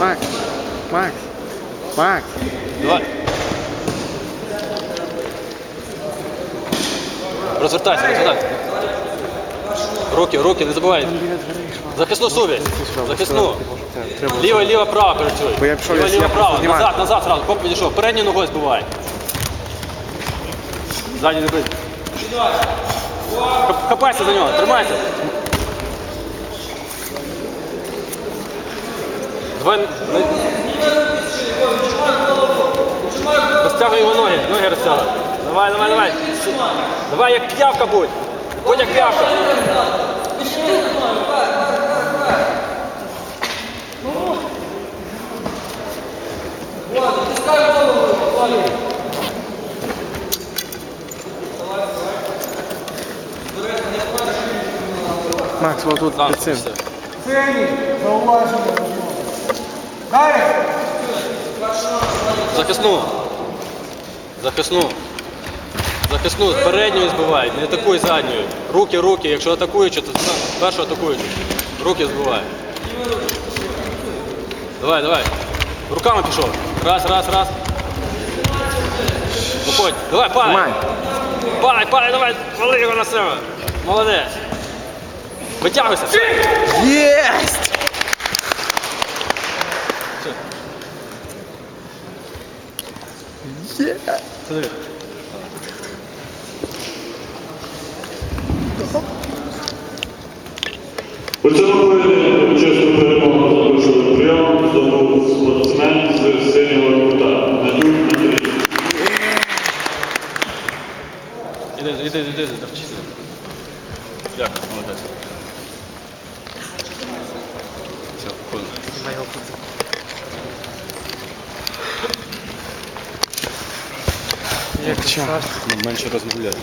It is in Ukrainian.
Макс, Макс, Макс. Давай. Розвертайся, розвертайся. Руки, руки, не забувай. Захисну совість. Захисну. Треба. Ліва, ліва, права працюй. Я пішов, я- права. знімаю. Назад, назад сразу. Хоп, підійшов. Передню ногою збивай. Ззаді не бий. Хап- Хапайся за нього, тримайся. На- Розтягуй його ноги, ноги розтягуй. Давай, давай, давай. Давай, як п'явка будь. Будь як п'явка. Макс, вот тут під цим. Захисну. Захисну. Захисну. Передньою збивай, не атакуй задньою. Руки, руки. Якщо атакуючи, то першу атакуючи. Руки збивай. Давай, давай. Руками пішов. Раз, раз, раз. Виходь. Давай, падай. Тримай. Падай, падай, давай. Вали його на себе. Молодець. Витягуйся. Єсть! Є! Смотри. У цьому поєдинку чесну перемогу завершили прийом, здобув спортсмен з синього кута. Надюк Андрій. Іди, іди, іди, іди, навчися. Дякую, молодець. Все, ходимо. Як ча. Менше розмовляти.